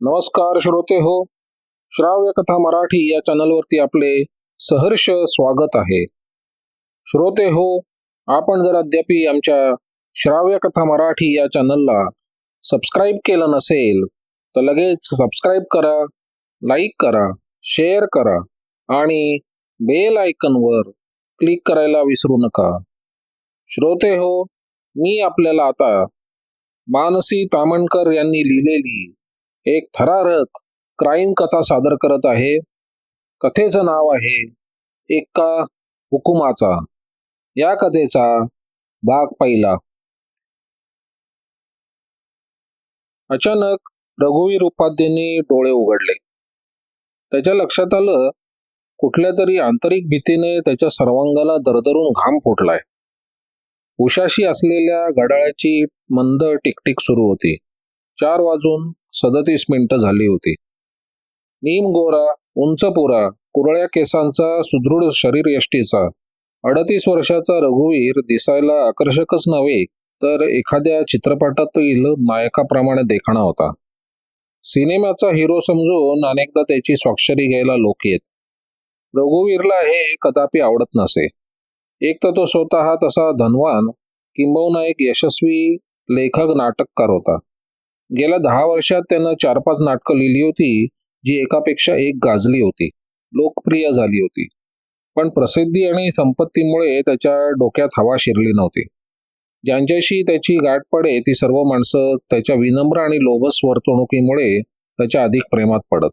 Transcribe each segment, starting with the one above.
नमस्कार श्रोते हो श्राव्य कथा मराठी या चॅनलवरती आपले सहर्ष स्वागत आहे. श्रोते हो आपण जर अद्यापी आमच्या श्राव्य कथा मराठी या चॅनलला सबस्क्राईब केलं नसेल तर लगेच सबस्क्राईब करा लाईक करा शेअर करा आणि बेल आयकनवर क्लिक करायला विसरू नका. श्रोते हो मी आपल्याला आता मानसी तामणकर यांनी लिहिलेली एक थरारक क्राईम कथा सादर करत आहे. कथेचं नाव आहे एका हुकुमाचा. या कथेचा भाग पहिला. अचानक रघुवीर उपाध्यांनी डोळे उघडले. त्याच्या लक्षात आलं कुठल्या तरी आंतरिक भीतीने त्याच्या सर्वांगाला दरदरून घाम फुटलाय. उशाशी असलेल्या घड्याळाची मंद टिकटिक सुरू होती. चार वाजून सदतीस मिनिटं झाली होती. नीम गोरा उंच पोरा कुरळ्या केसांचा सुदृढ शरीर यष्टीचा. अडतीस वर्षाचा रघुवीर दिसायला आकर्षकच नव्हे तर एखाद्या चित्रपटातील नायकाप्रमाणे देखणा होता. सिनेमाचा हिरो समजून अनेकदा त्याची स्वाक्षरी घ्यायला लोक येत. रघुवीरला हे कदापि आवडत नसे. एक तर तो स्वतः तसा धनवान किंबहुना एक यशस्वी लेखक नाटककार होता. गेल्या दहा वर्षात त्यानं चार पाच नाटकं लिहिली होती जी एकापेक्षा एक गाजली होती. लोकप्रिय झाली होती. पण प्रसिद्धी आणि संपत्तीमुळे त्याच्या डोक्यात हवा शिरली नव्हती. ज्यांच्याशी त्याची गाठ पडे ती सर्व माणसं त्याच्या विनम्र आणि लोभस वर्तणुकीमुळे त्याच्या अधिक प्रेमात पडत.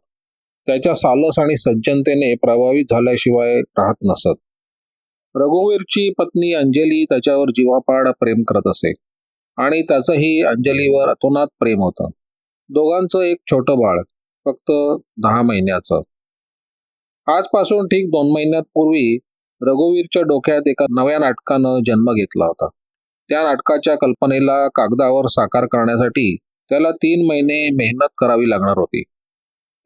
त्याच्या सालस आणि सज्जनतेने प्रभावित झाल्याशिवाय राहत नसत. रघुवीरची पत्नी अंजली त्याच्यावर जीवापाड प्रेम करत असे. आणि त्याचंही अंजलीवर अतोनात प्रेम होतं. दोघांचं एक छोटं बाळ फक्त दहा महिन्याचं. आजपासून ठीक दोन महिन्यात पूर्वी रघुवीरच्या डोक्यात एका नव्या नाटकानं जन्म घेतला होता. त्या नाटकाच्या कल्पनेला कागदावर साकार करण्यासाठी त्याला तीन महिने मेहनत करावी लागणार होती.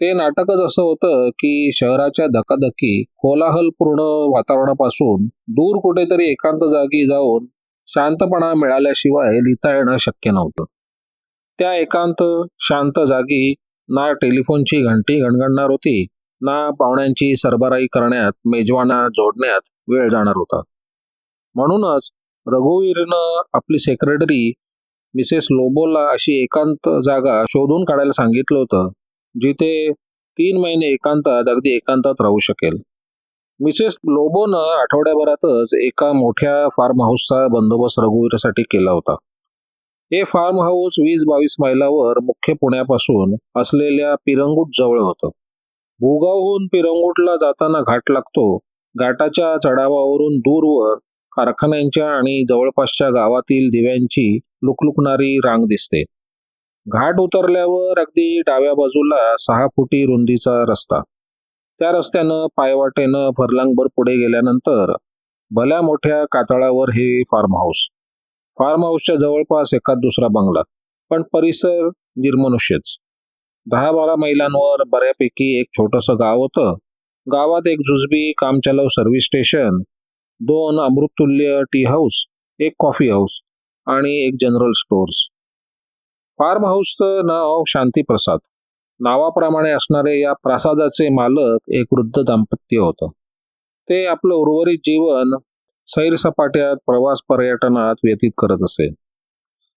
ते नाटकच असं होतं की शहराच्या धकाधकी कोलाहलपूर्ण वातावरणापासून दूर कुठेतरी एकांत जागी जाऊन शांतपणा मिळाल्याशिवाय लिहिता येणं शक्य नव्हतं. त्या एकांत शांत जागी ना टेलिफोनची घंटी गणगणणार होती ना पाहुण्यांची सरबराई करण्यात मेजवाना जोडण्यात वेळ जाणार होता. म्हणूनच रघुवीरनं आपली सेक्रेटरी मिसेस लोबोला अशी एकांत जागा शोधून काढायला सांगितलं होतं जिथे तीन महिने एकांतात अगदी एकांतात राहू शकेल. मिसेस लोबोनं आठवड्याभरातच एका मोठ्या फार्म हाऊसचा बंदोबस्त रघुवीरसाठी केला होता. हे फार्म हाऊस वीस बावीस मैलावर मुख्य पुण्यापासून असलेल्या पिरंगूट जवळ होतं. भूगावहून पिरंगूटला जाताना घाट लागतो. घाटाच्या चढावावरून दूरवर कारखान्यांच्या आणि जवळपासच्या गावातील दिव्यांची लुकलुकणारी रांग दिसते. घाट उतरल्यावर अगदी डाव्या बाजूला सहा फुटी रुंदीचा रस्ता. त्या रस्त्यानं पायवाटेनं फरलांगभर पुढे गेल्यानंतर भल्या मोठ्या कातळावर हे फार्म हाऊस फार्म हाऊसच्या जवळपास एखाद दुसरा बंगला पण परिसर निर्मनुष्यच. दहा बारा मैलांवर बऱ्यापैकी एक छोटंसं गाव होतं. गावात एक जुजबी कामचलाव सर्व्हिस स्टेशन दोन अमृततुल्य टी हाऊस एक कॉफी हाऊस आणि एक जनरल स्टोअर्स फार्म हाऊसचं नाव शांती प्रसाद नावाप्रमाणे असणारे या प्रासादाचे मालक एक वृद्ध दाम्पत्य होतं. ते आपलं उर्वरित जीवन सैरसपाट्यात प्रवास पर्यटनात व्यतीत करत असे.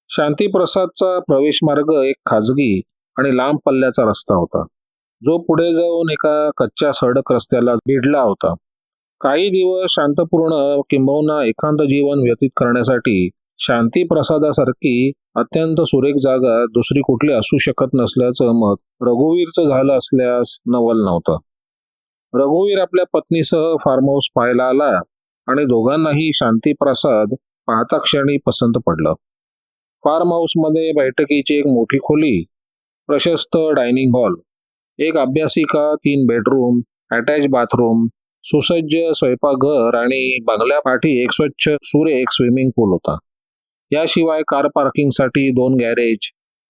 शांतीप्रसादचा प्रवेश मार्ग एक खाजगी आणि लांब पल्ल्याचा रस्ता होता. जो पुढे जाऊन एका कच्च्या सडक रस्त्याला भिडला होता. काही दिवस शांतपूर्ण किंबहुना एकांत जीवन व्यतीत करण्यासाठी शांती प्रसादासारखी अत्यंत सुरेख जागा दुसरी कुठली असू शकत नसल्याचं मत रघुवीरचं झालं असल्यास नवल नव्हतं. रघुवीर आपल्या पत्नीसह फार्म हाऊस पाहायला आला आणि दोघांनाही शांती प्रसाद पाहता क्षणी पसंत पडलं. फार्म हाऊसमध्ये बैठकीची एक मोठी खोली प्रशस्त डायनिंग हॉल एक अभ्यासिका तीन बेडरूम अटॅच बाथरूम सुसज्ज स्वयंपाकघर आणि बंगल्यापाठी एक स्वच्छ सुरेख स्विमिंग पूल होता. याशिवाय कार पार्किंगसाठी दोन गॅरेज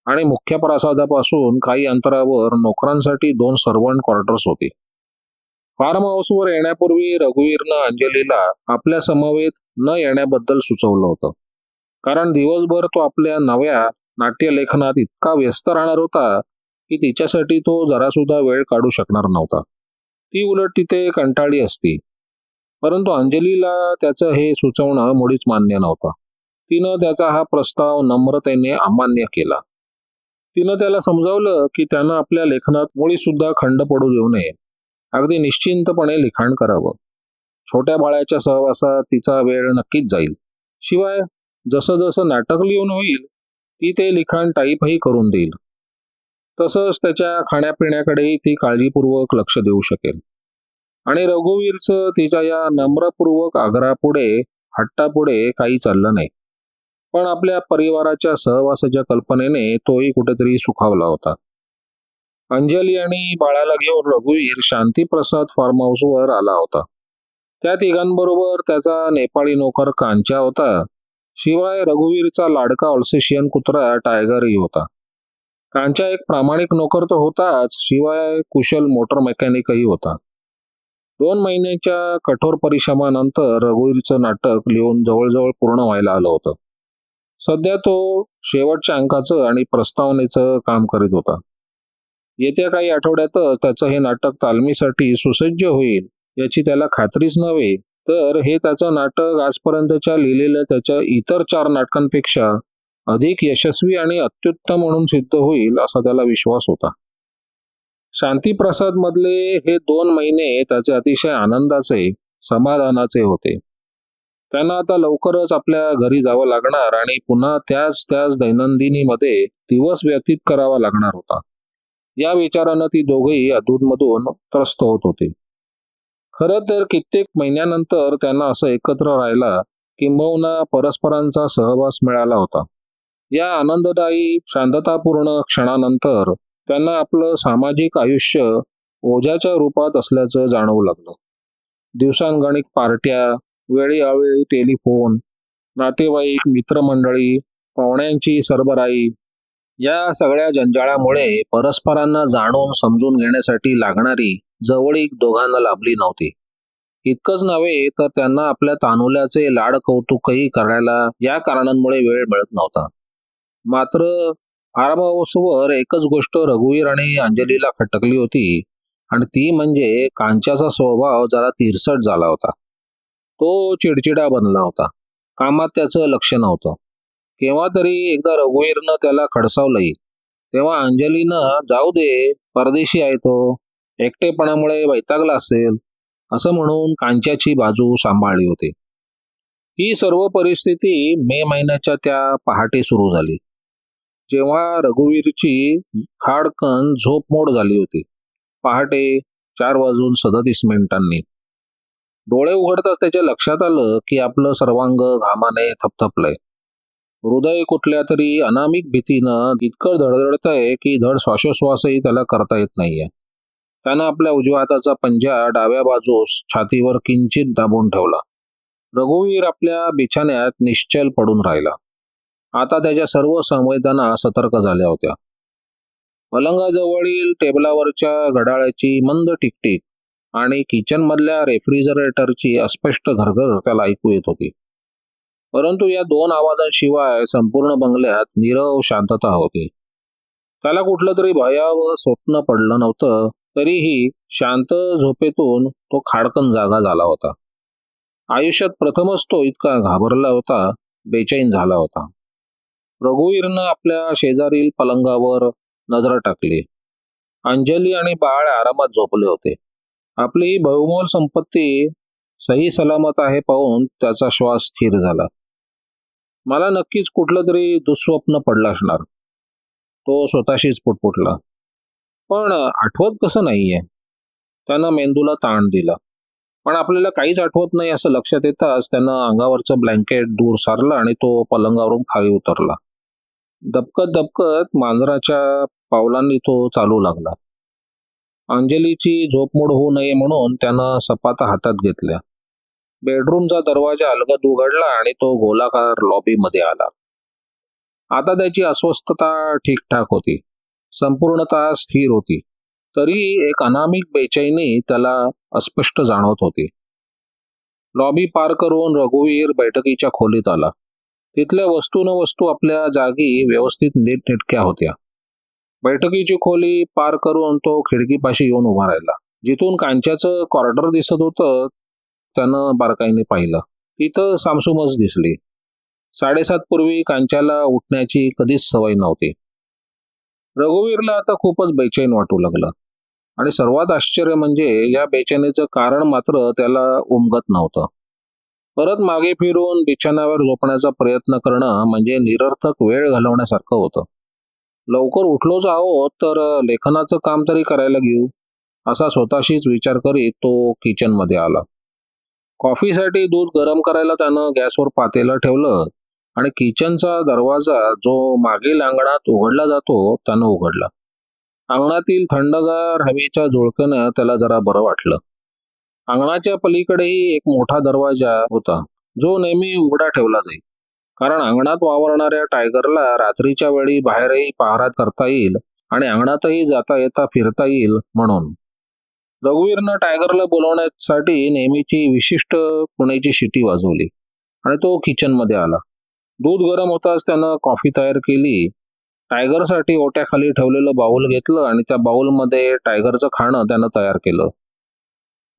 आणि मुख्य प्रासादापासून काही अंतरावर नोकरांसाठी दोन सर्वंट क्वार्टर्स होते. फार्म हाऊसवर येण्यापूर्वी रघुवीरनं अंजलीला आपल्या समवेत न येण्याबद्दल सुचवलं होतं. कारण दिवसभर तो आपल्या नव्या नाट्यलेखनात इतका व्यस्त राहणार होता की तिच्यासाठी तो जरासुद्धा वेळ काढू शकणार नव्हता. ती उलट तिथे कंटाळी असती. परंतु अंजलीला त्याचं हे सुचवणं मुळीच मान्य नव्हतं. तिनं त्याचा हा प्रस्ताव नम्रतेने अमान्य केला. तिनं त्याला समजावलं की त्यानं आपल्या लेखनात मुळी सुद्धा खंड पडू देऊ नये. अगदी निश्चिंतपणे लिखाण करावं. छोट्या बाळाच्या सहवासात तिचा वेळ नक्कीच जाईल. शिवाय जसं जसं नाटक लिहून होईल ती ते लिखाण टाईपही करून देईल. तसंच त्याच्या खाण्यापिण्याकडेही ती काळजीपूर्वक लक्ष देऊ शकेल. आणि रघुवीरचं तिच्या या नम्रपूर्वक आग्रहापुढे हट्टापुढे काही चाललं नाही. पण आपल्या परिवाराच्या सहवासाच्या कल्पनेने तोही कुठेतरी सुखावला होता. अंजली आणि बाळाला घेऊन रघुवीर शांतीप्रसाद फार्म हाऊसवर आला होता. त्या तिघांबरोबर त्याचा नेपाळी नोकर कांचा होता. शिवाय रघुवीरचा लाडका ऑल्सेशियन कुत्रा टायगरही होता. कांचा एक प्रामाणिक नोकर तर होताच शिवाय कुशल मोटर मेकॅनिकही होता. दोन महिन्याच्या कठोर परिश्रमानंतर रघुवीरचं नाटक लिहून जवळजवळ पूर्ण व्हायला आलं होतं. सध्या तो शेवटच्या अंकाचं आणि प्रस्तावनेचं काम करीत होता. येत्या काही आठवड्यातच त्याचं हे नाटक तालमीसाठी सुसज्ज होईल याची त्याला खात्रीच नव्हे. तर हे त्याचं नाटक आजपर्यंतच्या लिहिलेल्या त्याच्या इतर चार नाटकांपेक्षा अधिक यशस्वी आणि अत्युत्तम म्हणून सिद्ध होईल असा त्याला विश्वास होता. शांतीप्रसाद मधले हे दोन महिने त्याचे अतिशय आनंदाचे समाधानाचे होते. त्यांना आता लवकरच आपल्या घरी जावं लागणार आणि पुन्हा त्याच त्याच दैनंदिनीमध्ये दिवस व्यतीत करावा लागणार होता. या विचारानं ती दोघेही अधूनमधून त्रस्त होत होते. खरं तर कित्येक महिन्यानंतर त्यांना असं एकत्र राहायला किंबहुना परस्परांचा सहवास मिळाला होता. या आनंददायी शांततापूर्ण क्षणानंतर त्यांना आपलं सामाजिक आयुष्य ओझ्याच्या रूपात असल्याचं जाणवू लागलं. दिवसांगणिक पार्ट्या वेळी अवेळी टेलिफोन नातेवाईक मित्रमंडळी पाहुण्यांची सरबराई या सगळ्या जंजाळामुळे परस्परांना जाणून समजून घेण्यासाठी लागणारी जवळीक दोघांना लाभली नव्हती. इतकंच नव्हे तर त्यांना आपल्या तानुल्याचे लाड कौतुकही करायला या कारणांमुळे वेळ मिळत नव्हता. मात्र फार्म एकच गोष्ट रघुवीर आणि अंजलीला खटकली होती आणि ती म्हणजे कांच्याचा स्वभाव जरा तिरसट झाला होता. तो चिडचिडा बनला होता. कामात त्याचं लक्ष नव्हतं. केव्हा तरी एकदा रघुवीरनं त्याला खडसावलंही. तेव्हा अंजलीनं जाऊ दे परदेशी आहे तो. एकटेपणामुळे वैतागला असेल. असं म्हणून कांच्याची बाजू सांभाळली होती. ही सर्व परिस्थिती मे महिन्याच्या त्या पहाटे सुरू झाली. जेव्हा रघुवीरची खाडकन झोपमोड झाली होती. पहाटे चार वाजून सदतीस मिनिटांनी. डोळे उघडताच त्याच्या लक्षात आलं की आपलं सर्वांग घामाने थपथपलंय. हृदय कुठल्या तरी अनामिक भीतीनं इतकं धडधडतंय की धड श्वासोश्वासही त्याला करता येत नाहीये. त्यानं आपल्या उजव्या हाताचा पंजा डाव्या बाजूस छातीवर किंचित दाबून ठेवला. रघुवीर आपल्या बिछाण्यात निश्चल पडून राहिला. आता त्याच्या सर्व संवेदना सतर्क झाल्या होत्या. पलंगाजवळील टेबलावरच्या घड्याळाची मंद टिकटिक आणि किचन मधल्या रेफ्रिजरेटरची अस्पष्ट घरघर त्याला ऐकू येत होती. परंतु या दोन आवाजांशिवाय संपूर्ण बंगल्यात नीरव शांतता होती. त्याला कुठलं तरी भयावह स्वप्न पडलं नव्हतं तरीही शांत झोपेतून तो खाडकन जागा झाला होता. आयुष्यात प्रथमच तो इतका घाबरला होता बेचैन झाला होता. रघुवीरनं आपल्या शेजारील पलंगावर नजर टाकली. अंजली आणि बाळ आरामात झोपले होते. आपली बहुमोल संपत्ती सही सलामत आहे पाहून त्याचा श्वास स्थिर झाला. मला नक्कीच कुठलं तरी दुःस्वप्न पडलं असणार. तो स्वतःशीच पुटपुटला. पण आठवत कसं नाहीये? त्यानं मेंदूला ताण दिला. पण आपल्याला काहीच आठवत नाही असं लक्षात येताच त्यानं अंगावरचं ब्लँकेट दूर सारलं आणि तो पलंगावरून खाली उतरला. दबकत दबकत मांजराच्या पावलांनी तो चालू लागला. अंजलीची झोपमोड होऊ नये म्हणून त्यानं सपाता हातात घेतल्या. बेडरूमचा दरवाजा अलगद उघडला आणि तो गोलाकार लॉबीमध्ये आला. आता त्याची अस्वस्थता ठीकठाक होती. संपूर्णतः स्थिर होती. तरी एक अनामिक बेचैनी त्याला अस्पष्ट जाणवत होती. लॉबी पार करून रघुवीर बैठकीच्या खोलीत आला. तिथल्या वस्तू न वस्तू आपल्या जागी व्यवस्थित नीटनेटक्या होत्या. बैठकीची खोली पार करून तो खिडकीपाशी येऊन उभा राहिला. जिथून कांच्याचं कॉर्डर दिसत होतं त्यानं बारकाईने पाहिलं. तिथं सामसुमच दिसली. साडेसात पूर्वी कांच्याला उठण्याची कधीच सवय नव्हती. रघुवीरला आता खूपच बेचैन वाटू लागलं. आणि सर्वात आश्चर्य म्हणजे या बेचैनीचं कारण मात्र त्याला उमगत नव्हतं. परत मागे फिरून बिछाण्यावर झोपण्याचा प्रयत्न करणं म्हणजे निरर्थक वेळ घालवण्यासारखं होतं. लवकर उठलोच आहोत तर लेखनाचं काम तरी करायला घेऊ. असा स्वतःशीच विचार करीत तो किचनमध्ये आला. कॉफीसाठी दूध गरम करायला त्यानं गॅसवर पातेलं ठेवलं आणि किचनचा दरवाजा जो मागील अंगणात उघडला जातो त्यानं उघडला. अंगणातील थंडगार हवेच्या झुळक्यानं त्याला जरा बरं वाटलं. अंगणाच्या पलीकडेही एक मोठा दरवाजा होता जो नेहमी उघडा ठेवला जाईल कारण अंगणात वावरणाऱ्या टायगरला रात्रीच्या वेळी बाहेरही पहारात करता येईल आणि अंगणातही जाता येता फिरता येईल म्हणून. रघुवीरनं टायगरला बोलवण्यासाठी नेहमीची विशिष्ट पुण्याची शिटी वाजवली आणि तो किचनमध्ये आला. दूध गरम होताच त्यानं कॉफी तयार केली. टायगरसाठी ओट्याखाली ठेवलेलं बाऊल घेतलं आणि त्या बाऊलमध्ये टायगरचं खाणं त्यानं तयार केलं.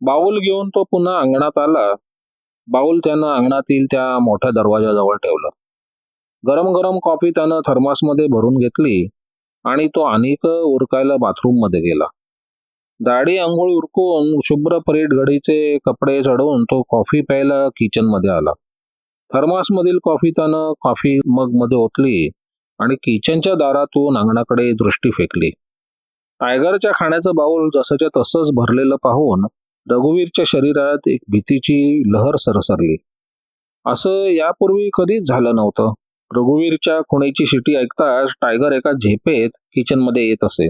बाऊल घेऊन तो पुन्हा अंगणात आला. बाऊल त्यानं अंगणातील त्या मोठ्या दरवाजाजवळ ठेवलं. गरम गरम कॉफी त्यानं थर्मासमध्ये भरून घेतली आणि तो अनेक उरकायला बाथरूममध्ये गेला. दाढी आंघोळ उरकून शुभ्र परीट घडीचे कपडे चढवून तो कॉफी प्यायला किचनमध्ये आला. थर्मासमधील कॉफी त्यानं कॉफी मगमध्ये ओतली आणि किचनच्या दारातून अंगणाकडे दृष्टी फेकली. टायगरच्या खाण्याचं बाऊल जसंच्या तसंच भरलेलं पाहून रघुवीरच्या शरीरात एक भीतीची लहर सरसरली. असं यापूर्वी कधीच झालं नव्हतं. रघुवीरच्या खुणेची शिटी ऐकताच टायगर एका झेपेत किचनमध्ये येत असे.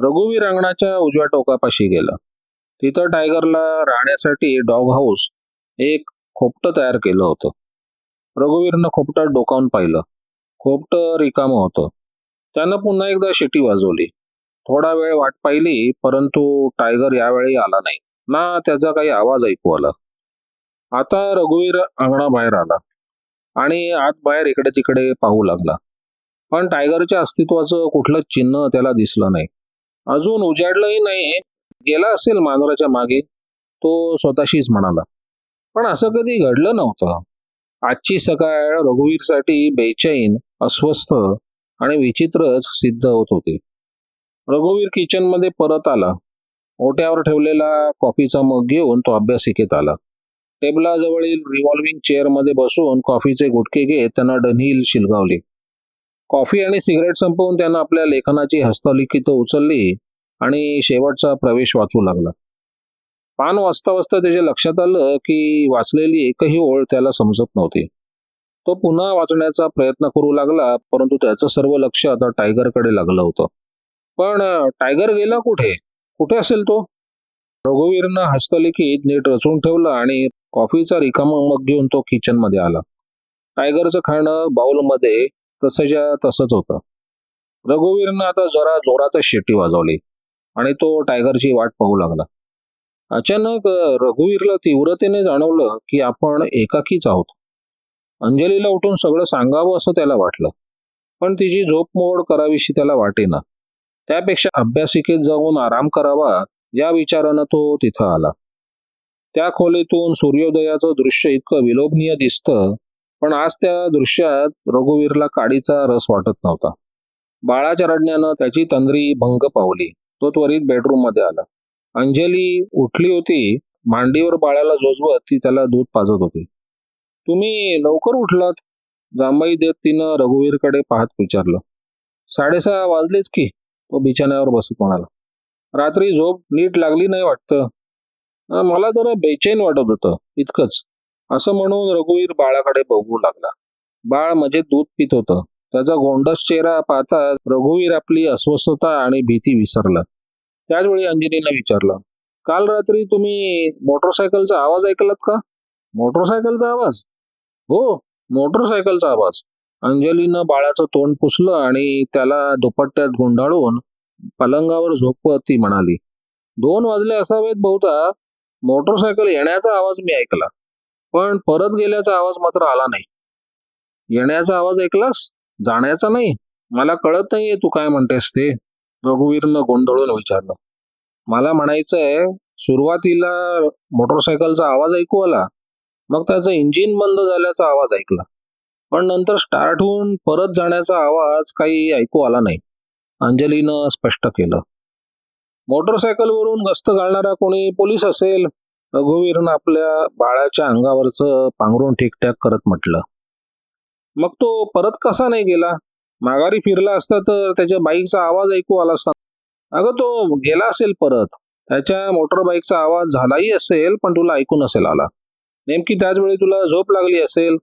रघुवीर अंगणाच्या उजव्या टोकापाशी गेला. तिथं टायगरला राहण्यासाठी डॉग हाऊस एक खोपटं तयार केलं होतं. रघुवीरनं खोपटं डोकावून पाहिलं. खोपटं रिकामं होतं. त्यानं पुन्हा एकदा शिटी वाजवली. थोडा वेळ वाट पाहिली परंतु टायगर यावेळी आला नाही. ना त्याचा काही आवाज ऐकू आला. आता रघुवीर अंगणाबाहेर आला आणि आत बाहेर इकडे तिकडे पाहू लागला. पण टायगरच्या अस्तित्वाचं कुठलं चिन्ह त्याला दिसलं नाही. अजून उजाडलंही नाही. गेला असेल मांजराच्या मागे तो स्वतःशीच म्हणाला. पण असं कधी घडलं नव्हतं. आजची सकाळ रघुवीरसाठी बेचैन अस्वस्थ आणि विचित्रच सिद्ध होत होती. रघुवीर किचनमध्ये परत आला. ओट्यावर ठेवलेला कॉफीचा मग घेऊन तो अभ्यासिकेत आला. टेबलाजवळील रिव्हॉल्विंग चेअरमध्ये बसून कॉफीचे गुटके घेत त्यांना डनहील शिलगावली. कॉफी आणि सिगरेट संपवून त्यानं आपल्या लेखनाची हस्तलिखित उचलली आणि शेवटचा प्रवेश वाचू लागला. पान वाचता वाचता त्याच्या लक्षात आलं की वाचलेली एकही ओळ त्याला समजत नव्हती. तो पुन्हा वाचण्याचा प्रयत्न करू लागला परंतु त्याचं सर्व लक्ष आता टायगरकडे लागलं होतं. पण टायगर गेला कुठे? कुठे असेल तो? रघुवीरनं हस्तलिखित नीट रचून ठेवलं आणि कॉफीचा रिकामा मग घेऊन तो किचनमध्ये आला. टायगरचं खाणं बाउलमध्ये तसंच्या तसंच होतं. रघुवीरनं आता जरा जोरातच शेटी वाजवली आणि तो टायगरची वाट पाहू लागला. अचानक रघुवीरला तीव्रतेने जाणवलं की आपण एकाकीच आहोत. अंजलीला उठून सगळं सांगावं असं त्याला वाटलं. पण तिची झोप मोड करावीशी त्याला वाटेना. त्यापेक्षा अभ्यासिकेत जाऊन आराम करावा या विचारानं तो तिथं आला. त्या खोलीतून सूर्योदयाचं दृश्य इतकं विलोभनीय दिसतं पण आज त्या दृश्यात रघुवीरला काडीचा रस वाटत नव्हता. बाळाच्या रडण्यानं त्याची तंद्री भंग पावली. तो त्वरित बेडरूममध्ये आला. अंजली उठली होती मांडीवर बाळाला जोजवत ती त्याला दूध पाजत होती. तुम्ही लवकर उठलात जांबाई देत तिनं रघुवीरकडे पाहत विचारलं. साडेसहा वाजलेच की. तो बिछाण्यावर बसत म्हणाला रात्री झोप नीट लागली नाही वाटतं. मला जरा बेचैन वाटत होतं इतकंच. असं म्हणून रघुवीर बाळाकडे बघू लागला. बाळ म्हणजे दूध पित होतं. त्याचा गोंडस चेहरा पाहता रघुवीर आपली अस्वस्थता आणि भीती विसरला. त्याच वेळी विचारलं काल रात्री तुम्ही मोटरसायकलचा आवाज ऐकलात का? मोटरसायकलचा आवाज? हो मोटरसायकलचा आवाज. अंजलीनं बाळाचं तोंड पुसलं आणि त्याला दुपट्ट्यात गुंडाळून पलंगावर झोपवत ती म्हणाली दोन वाजले असावेत बहुता मोटरसायकल येण्याचा आवाज मी ऐकला पण परत गेल्याचा आवाज मात्र आला नाही. येण्याचा आवाज ऐकलास? जाण्याचा नाही? मला कळत नाहीये तू काय म्हणतेस ते रघुवीरनं गोंधळून विचारलं. मला म्हणायचंय सुरुवातीला मोटरसायकलचा आवाज ऐकू आला मग त्याचं इंजिन बंद झाल्याचा आवाज ऐकला. पण नंतर स्टार्ट होऊन परत जाण्याचा आवाज काही ऐकू आला नाही. अंजलीनं स्पष्ट केलं. मोटरसायकलवरून गस्त घालणारा कोणी पोलीस असेल रघुवीरनं आपल्या बाळाच्या अंगावरचं पांघरून ठीकठाक करत म्हटलं. मग तो परत कसा नाही गेला? माघारी फिरला असता तर त्याच्या बाईकचा आवाज ऐकू आला असता. अगं तो गेला असेल परत. त्याच्या मोटर बाईकचा आवाज झालाही असेल पण तुला ऐकू नसेल आला. नेमकी त्याच वेळी तुला झोप लागली असेल?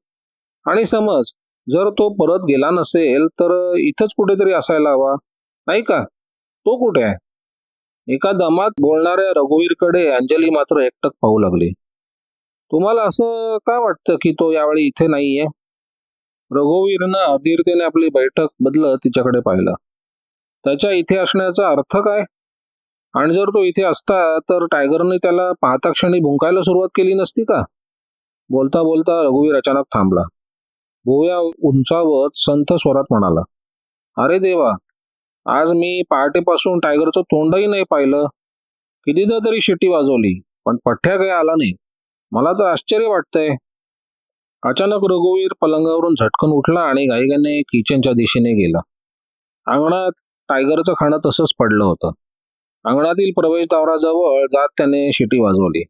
आणि समज जर तो परत गेला नसेल तर इथंच कुठेतरी असायला हवा. नाही का? तो कुठे आहे? एका दमात बोलणाऱ्या रघुवीरकडे अंजली मात्र एकटक पाहू लागली. तुम्हाला असं का वाटतं की तो यावेळी इथे नाहीये? रघुवीरनं अधीरतेने आपली बैठक बदलत तिच्याकडे पाहिलं. त्याच्या इथे असण्याचा अर्थ काय? आणि जर तो इथे असता तर टायगरने त्याला पाहता क्षणी भुंकायला सुरुवात केली नसती का? बोलता बोलता रघुवीर अचानक थांबला. भुवया उंचावत संत स्वरात म्हणाला अरे देवा आज मी पहाटेपासून टायगरचं तोंडही नाही पाहिलं. कितीदा तरी शिटी वाजवली पण पठ्ठ्या काही आला नाही. मला तर आश्चर्य वाटतंय. अचानक रघुवीर पलंगावरून झटकन उठला आणि गायिकाने किचनच्या दिशेने गेला. अंगणात टायगरचं खाणं तसंच पडलं होतं. अंगणातील प्रवेशद्वाराजवळ जात त्याने शिटी वाजवली.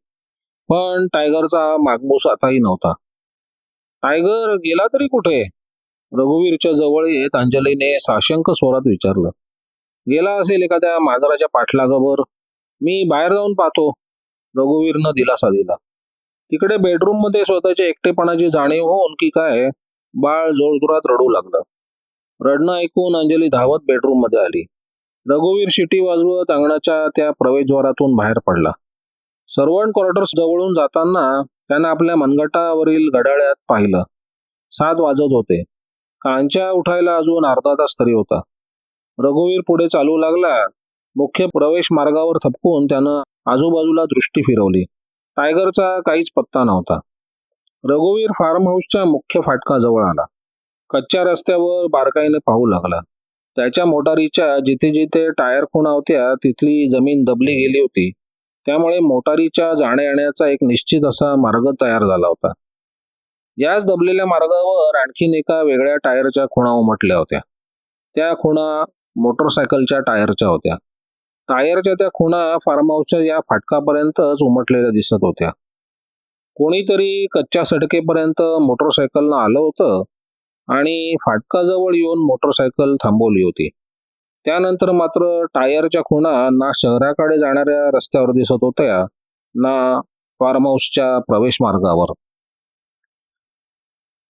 पण टायगरचा मागमूस आताही नव्हता. टायगर गेला तरी कुठे? रघुवीरच्या जवळ येत अंजलीने साशंक स्वरात विचारलं. गेला असेल एखाद्या मांजराच्या पाठलागावर? मी बाहेर जाऊन पाहतो. रघुवीरनं दिलासा दिला. तिकडे बेडरूममध्ये स्वतःच्या एकटेपणाची जाणीव होऊन की काय बाळ जोरजोरात रडू लागलं. रडणं ऐकून अंजली धावत बेडरूममध्ये आली. रघुवीर शिटी वाजवत अंगणाच्या त्या प्रवेशद्वारातून बाहेर पडला. सर्वंट क्वार्टर्स जवळून जाताना त्यानं आपल्या मनगटावरील घड्याळ्यात पाहिलं. सात वाजत होते. कांच्या उठायला अजून अर्धा तास तरी होता. रघुवीर पुढे चालू लागला. मुख्य प्रवेश मार्गावर थपकून त्यानं आजूबाजूला दृष्टी फिरवली. टायगरचा काहीच पत्ता नव्हता. रघुवीर फार्म हाऊसच्या मुख्य फाटकाजवळ आला. कच्च्या रस्त्यावर बारकाईने पाहू लागला. त्याच्या मोटारीच्या जिथे जिथे टायर खुणा होत्या तिथली जमीन दबली गेली होती. त्यामुळे मोटारीच्या जाण्या येण्याचा एक निश्चित असा मार्ग तयार झाला होता. याच दबलेल्या मार्गावर आणखीन एका वेगळ्या टायरच्या खुणा उमटल्या होत्या. त्या खुणा मोटरसायकलच्या टायरच्या होत्या. टायरच्या त्या खुणा फार्म हाऊसच्या या फाटकापर्यंतच उमटलेल्या दिसत होत्या. कोणीतरी कच्च्या सडकेपर्यंत मोटरसायकलनं आलं होतं आणि फाटकाजवळ येऊन मोटरसायकल थांबवली होती. त्यानंतर मात्र टायरच्या खुणा ना शहराकडे जाणाऱ्या रस्त्यावर दिसत होत्या ना फार्म हाऊसच्या प्रवेश मार्गावर.